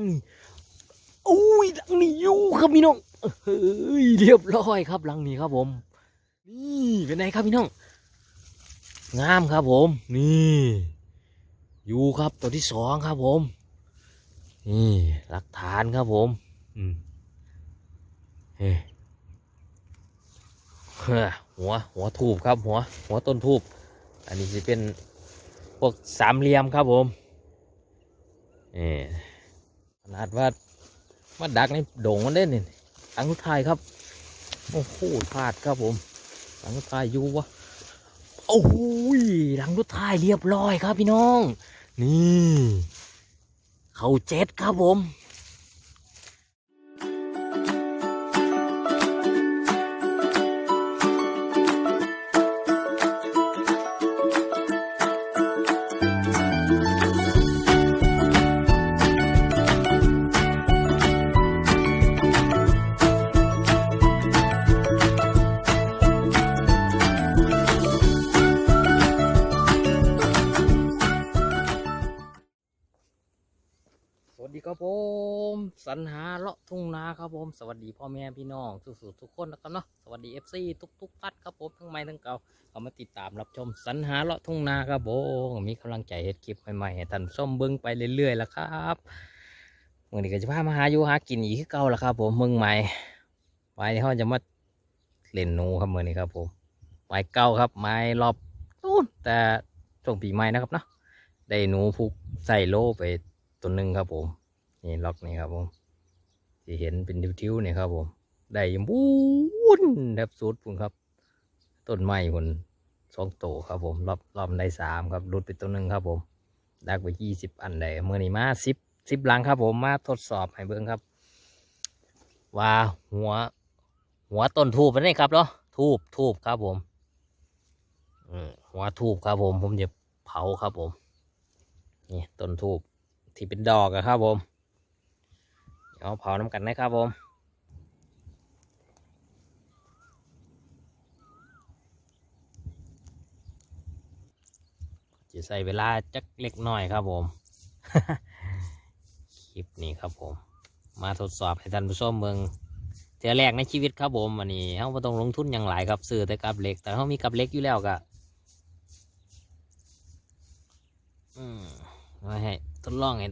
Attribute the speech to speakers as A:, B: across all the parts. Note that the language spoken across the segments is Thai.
A: งนี้อุ้ยหลังนี้อยู่ครับพี่น้องเฮ้ยเรียบร้อยครับหลังนี้ครับผม นี่เป็นไงครับพี่น้อง งามครับผม นี่อยู่ครับตัวที่สองครับผม นี่หลักฐานครับผมอืมเฮ้หัวหัวทูบครับหัว หัวต้นทูบอันนี้จะเป็นพวกสามเหลี่ยมครับผมนี่ ขนาดว่ามาดักในโด่งมันได้นี่ตังทุไทายครับ โอ้โหพลาดครับผมหลังทุไทายอยู่วะโอ้โหหลังทุไทายเรียบร้อยครับพี่น้อง นี่ เขาเจ็ดครับผม วัสดีครับผมสัญหาเลาะทุ่งนาครับผม สวัสดีพ่อแม่พี่น้องสุดๆทุกคนนะครับเนาะสวัสดีเอฟซีทุกๆท่านครับผมทั้งใหม่ทั้งเก่าเขามาติดตามรับชมสัญหาเลาะทุ่งนาครับผมมีกำลังใจเฮ็ดคลิปใหม่ๆให้ท่านส้มเบิ้งไปเรื่อยๆแล้วครับวันนี้ก็จะพามาหาอยู่หากินอีกคือเก่าแล้วครับ ผมเมืองใหม่ไว้เขาจะมาเล่นหนูครับเมื่อนี้ครับผมไม้เก่าครับไม้รอบนู้นแต่ช่วงปีใหม่นะครับเนาะได้หนูผูกใส่โลไป ตัวหนึ่งครับผม นี่ล็อกนี่ครับผมที่เห็นเป็นทิวๆนี่ครับผม ได้ยบุ้นแทบสุดพุ่นครับ ต้นไม้พุ่นสองโตครับผม รอบรอบได้สามครับรุดไปตัวหนึ่งครับผม ดักไปยี่สิบอันได้เมื่อนี้มาสิบสิบหลังครับผมมาทดสอบให้เบิ่งครับว่าหัว หัวต้นทูบเป็นไงครับเนาะทูบทูบครับผมอืมหัวทูบครับผม ผมจะเผาครับผม นี่ต้นทูบ ที่เป็นดอกอะครับผมเอาเผาน้ำกันนะครับผมจะใส่เวลาจักเล็กน้อยครับผม คลิปนี้ครับผม มาทดสอบให้ท่านผู้ชมเมืองเทือแรกในชีวิตครับผมอันนี้เขาต้องลงทุนอย่างหลายครับซื้อแต่กับเล็ก แต่เขามีกับเล็กอยู่แล้วก็อืมไว้ให้ ทดลองให้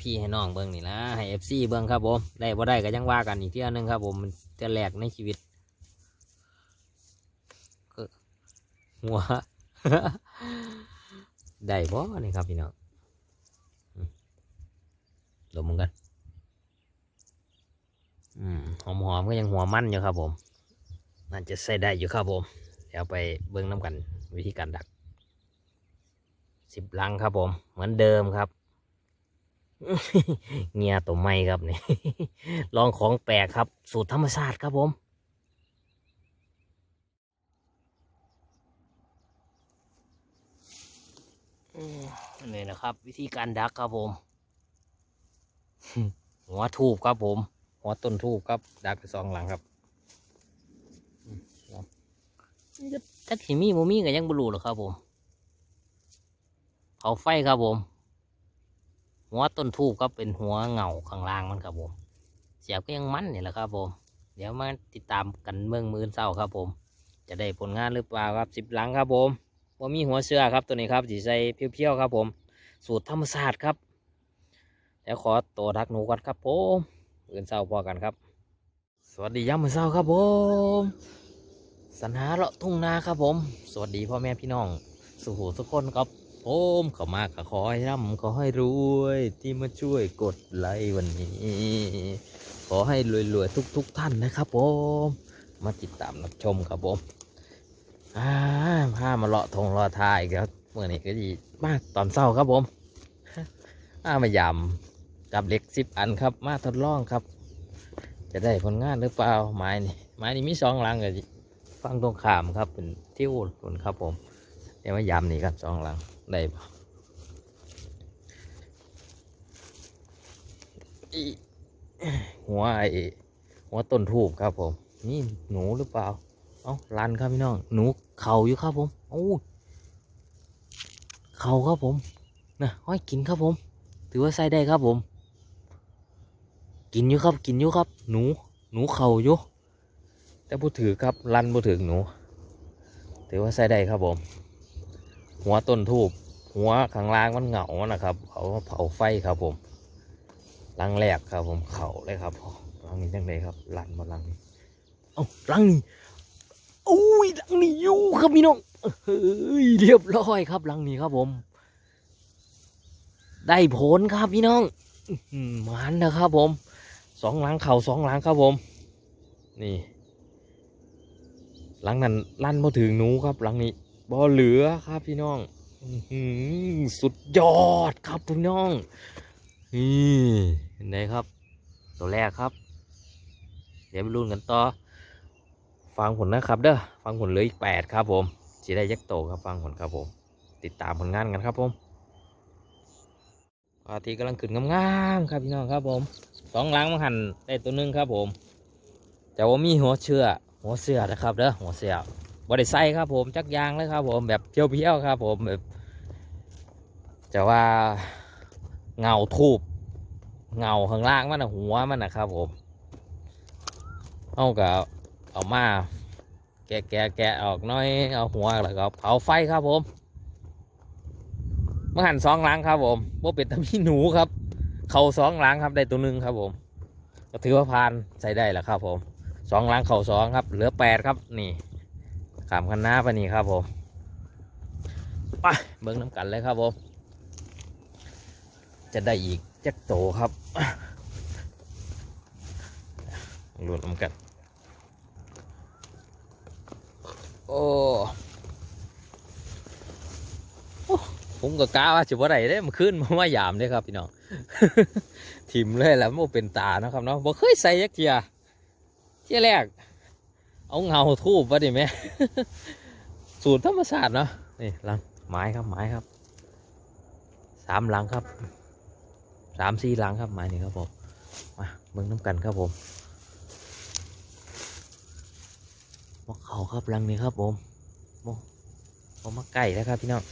A: พี่ให้น้องเบิ้งนี่ละให้เอฟซีเบิ้งครับผมได้บ่ได้ก็ยังว่ากันอีกเที่ยนึงครับผมมันเทือแรกในชีวิตก็หัวได้บ่นี่ครับพี่น้องอืมดมเหมือกันอืมหอมหอมก็ยังหัวมั่นอยู่ครับผมน่าจะใส่ได้อยู่ครับผม เดี๋ยวไปเบิ้งน้ำกันวิธีการดักสิบลังครับผม เหมือนเดิมครับ เงียตัวไม่ครับนี่ลองของแปลกครับ สูตรธรรมชาติครับผมนี่นะครับ วิธีการดักครับผม หัวทูบครับผม หัวต้นทูบครับ ดักไปสองหลังครับอืมครับนี่ก็จักสิมีโมมีก็ยังบรูหรอครับผมเผาไฟครับผม หัวต้นทูบครับเป็นหัวเงาข้างล่างมันครับผม เสียบก็ยังมันนี่แหละครับผม เดี๋ยวมาติดตามกันเมืองมือเศร้าครับผม จะได้ผลงานหรือเปล่าครับสิบหลังครับผมว่ามีหัวเสื้อครับตัวนี้ครับสีใสเพียวๆครับผม สูตรธรรมศาสตร์ครับเดี๋ยวขอตัวดักหนูก่อนครับผมอื่นเศร้าพอกันครับ สวัสดีย้ำมือเศร้าครับผมสัญหาเลาะทุ่งนาครับผม สวัสดีพ่อแม่พี่น้องสุขทุกคนครับ ผมเข้ามาก็ขอให้ร่ำขอให้รวยที่มาช่วยกดไลค์วันนี้ ขอให้รวยๆทุกๆท่านนะครับผมมาติดตามรับชมครับผมอ่าพามาเลาะทงเลาะทาอีกแล้วเมื่อนี้ก็ดีมากตอนเศร้าครับผมมามายำกับเหล็กสิบอันครับ มาทดลองครับ จะได้ผลงานหรือเปล่าไม้นี่ไม้นี่มีสองหลังกับฟังตรงขามครับเป็นที่อุ่นครับผมเดี๋ยวมายำนี่ครับสองหลัง ได้ปะอีหัวไอหัวต้นทูบครับผม นี่หนูหรือเปล่า เอ้าลันครับพี่น้อง หนูเข่าอยู่ครับผมโอ้เข่าครับผมนะห้อยกินครับผม ถือว่าใส่ได้ครับผม กินอยู่ครับ กินอยู่ครับ หนู หนูเข่าอยู่แต่ผู้ถือครับรันผู้ถือหนู ถือว่าใส่ได้ครับผม หัวต้นทูบหัวข้างล่างมันเหงานะครับเขาเผาไฟครับผมลังแรกครับผมเข่าเลยครับลังนี้จังเลยครับหลันมาลังนี้เอ้าลังนี้โอ้ยลังนี้อยู่ครับพี่น้องเฮ้ยเรียบร้อยครับลังนี้ครับผม ได้ผลครับพี่น้องมันนะครับผมสองหลังเข่าสองหลังครับผม นี่หลังนั้นลั่นมาถึงหนูครับหลังนี้ บ่เหลือครับพี่น้องสุดยอดครับพี่น้องนี่เห็นไหมครับ ตัวแรกครับ เดี๋ยวไปลุ้นกันต่อฟังผลนะครับเด้อฟังผลเหลืออีกแปดครับผมสีได้ยักษ์โตครับฟังผลครับผม ติดตามผลงานกันครับผมอาทีกำลังขึ้นงามๆครับพี่น้องครับผมสองหลังมาหันได้ตัวหนึงครับผม แต่ว่ามีหัวเชือหัวเสือนะครับเด้อหัวเสือ บริไซครับผมจักยางเลยครับผมแบบเพียวๆครับผมแบบจะว่าเงาทูบเงาข้างล่างมันนะหัวมันนะครับผมเอากับเอามาแกะแกะแกะออกน้อยเอาหัวแล้วก็เผาไฟครับผมมาหั่นสองหลังครับผมว่าเป็นตะมีหนูครับ เข่าสองหลังครับได้ตัวหนึ่งครับผม ก็ถือว่าผ่านใส่ได้แล้วครับผมสองหลังเข่าสองครับ เหลือแปดครับนี่ ขามคันน้าปนี่ครับผมไปเบิ้งน้ำกันเลยครับผม จะได้อีกจักโตครับหลุดน้ำกันโอ้โอ้ผมก็กล้าว่าจะว่าไรได้มันขึ้นมาว่ายามเด้ครับพี่น้องทิมเลยแหล้วมันเป็นตานะครับเนาะบ่เคยใส่ยักเทียเทียแรก เอาเงาทูบวะดิแม่ สูตรธรรมศาสตร์เนาะนี่ลังไม้ครับไม้ครับสามหลังครับสามสี่หลังครับไม้นี่ครับผมมาเบิ่งน้ำกันครับผมมกเขาครับหลังนี้ครับผมมกมมาไก่แล้วครับพี่น้อง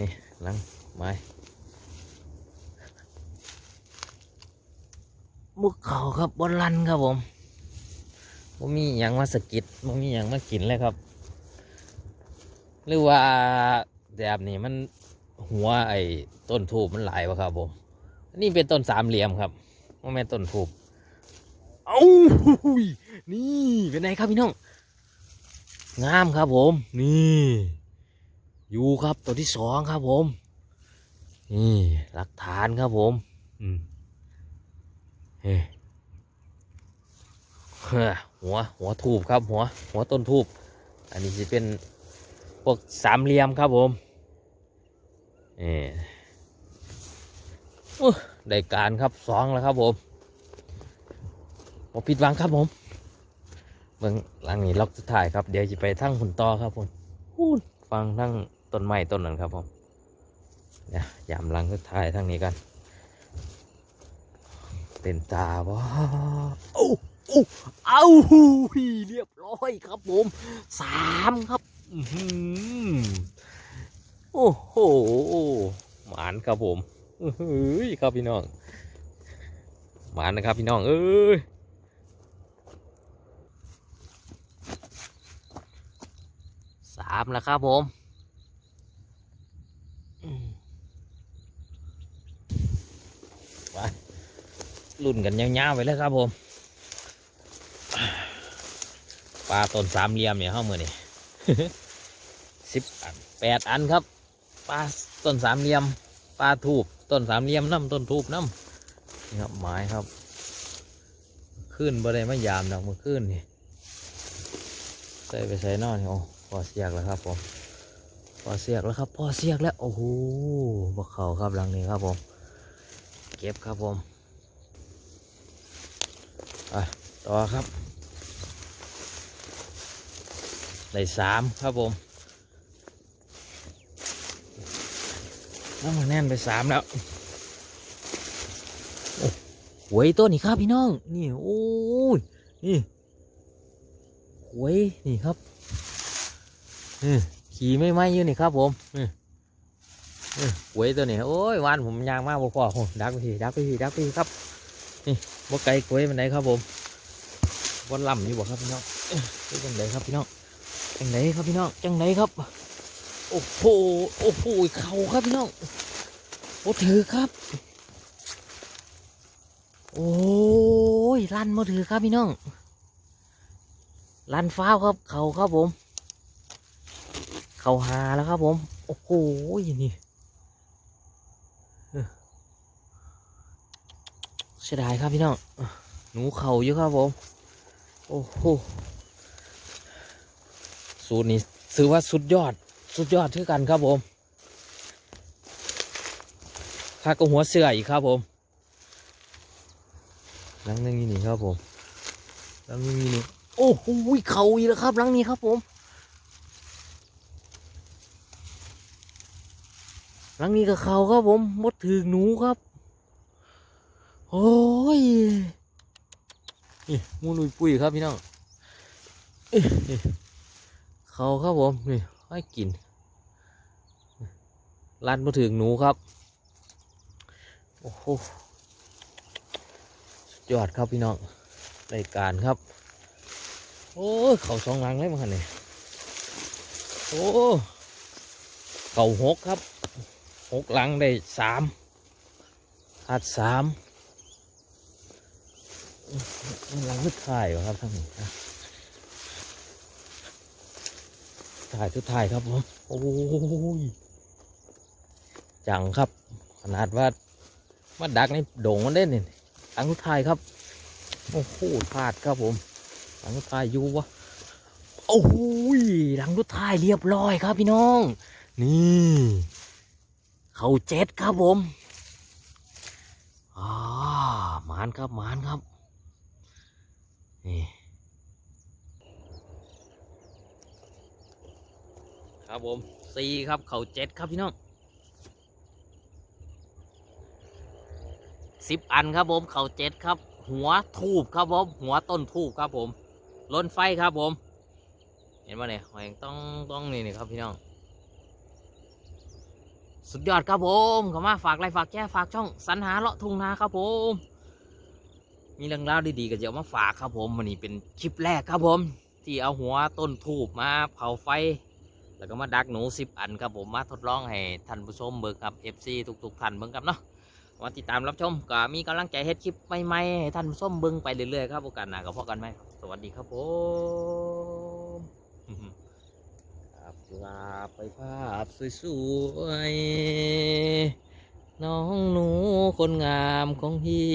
A: นี่หลังไม้ มุกเขาครับบนลันครับผมบ่มีอย่างมาสกิดบ่มีอย่างมากินเลยครับ หรือว่าแบบนี้มันหัวไอ้ต้นทูบมันหลายวะครับผมนี่เป็นต้นสามเหลี่ยมครับว่าแม่นต้นทูบเอ้าหุยนี่เป็นไงครับพี่น้องงามครับผม นี่อยู่ครับตัวที่สองครับผม นี่หลักฐานครับผม อืม หัวหัวทูบครับหัวหัวต้นทูบอันนี้จะเป็นพวกสามเหลี่ยมครับผมนี่อุ๊ยได้การครับสองแล้วครับผมผมผิดวังครับผมเมืองหลังนี้ล็อกสุดท้ายครับเดี๋ยวจะไปทั้งหุ่นต่อครับผมพูฟังทั้งต้นไม้ต้นนั้นครับผมเดี๋ยยามหลังสุดท้ายทั้งนี้กัน เป็นตาบ่โอ้โอ้เอาเรียบร้อยครับผมสามครับอื้อหือโอ้โหหมานครับผมอื้อหือครับพี่น้องหมานนะครับพี่น้องเอ้ยสามแล้วครับผมอืมไป รุ่นกันยาวๆไปเลยครับผมปลาต้นสามเหลี่ยมเนี่ยเข้ามือนี่สิบอันแปดอันครับปลาต้นสามเหลี่ยมปลาทูบต้นสามเหลี่ยมน้ำต้นทูบน้ำนี่ครับไม้ครับ ขึ้นบ่ได้มายามดอกมือขึ้นนี่ใส่ไปใส่นอนนี่โอ้พอเสียกแล้วครับผมพอเสียกแล้วครับพอเสียกแล้วโอ้โหบักเขาครับหลังนี้ครับผม เก็บครับผม ไปต่อครับได้สามครับผมน้ำมันแน่นไปสามแล้วหวยตัวนี้ครับพี่น้อง นี่โอ้ยนี่หวยนี่ครับนี่ขี่ไม่ไหมอยู่นี่ครับผมนี่หวยตัวนี้โอ้ยวานผมยางมากบ่พอโอ้ดักไปทีดักไปทีดักไปทีครับ นี่บ่ไกลหวยมันไหนครับผมบนลำอยู่บ่ครับพี่น้องจังไดครับพี่น้องจังไดครับพี่น้องจังไดครับ โอ้โหโอ้โหเข่าครับพี่น้องโอ้ถือครับ โอ้ยลั่นมาถือครับพี่น้องลั่นฟ้าวครับ เข่าครับผม เข่าหาแล้วครับผม โอ้โหนี่เออเสียดายครับพี่น้องหนูเข่าเยอะครับผม โอ้โหสูตรนี้ถือว่าสุดยอด สุดยอดเที่กันครับผมข้าก็หัวเสืออีกครับผมลังนึงนี่นี่ครับผมลังนึงนี่นี่โอ้โหเข่าอีกแล้วครับลังนี้ครับผมลังนี้ก็เข่าครับผมมดถึงหนูครับ โอ้ย นี่มูลุยปุยครับพี่น้องเอ้ยเขาครับผม นี่ให้กินลันมาถึงหนูครับ โอ้โหสุดยอดครับพี่น้องรายการครับ โอ้ยเข่าสองหลังเลยมั้งคันนี่โอ้เข่าหกครับหกหลังได้สามขาดสาม หลังสุดท้ายวะครับท่านนี้ถ่ายทุดท้ายครับผมโอ้ยจังครับ ขนาดว่ามาดักในโด่งมันเล่นนี่หลังสุดท้ายครับโอ้โหพลาดครับผม หลังสุดท้ายอยู่วะโอ้ยหลังสุดท้ายเรียบร้อยครับพี่น้อง นี่เขาเจ็ดครับผมอ่ามานครับมานครับ นี่ครับผมสี่ครับเขาเจ็ดครับพี่น้องสิบอันครับผมเขาเจ็ดครับ หัวทูบครับผมหัวต้นทูบครับผมล้นไฟครับผม เห็นป่ะเนี่ยหอยต้องต้องนี่นี่ครับพี่น้องสุดยอดครับผมเข้ามาฝากไลค์ฝากแชร์ฝากช่องสรรหาเลาะทุ่งนาครับผม มีเรื่องราวดีๆก็จะเอามาฝากครับผมวันนี้เป็นคลิปแรกครับผม ที่เอาหัวต้นทูบมาเผาไฟ แล้วก็มาดักหนูสิบอันครับผมมาทดลองให้ท่านผู้ชมเบิกครับ FC ทุกๆท่านเบิ่งครับเนาะมาติดตามรับชมก็มีกำลังใจเฮ็ดคลิปใหม่ๆให้ท่านผู้ชมเบิ่งไปเรื่อยๆครับโอกาสหน้าก็พบกันไหมสวัสดีครับผมครับลาไปภาพสวยๆน้องหนูคนงามของพี่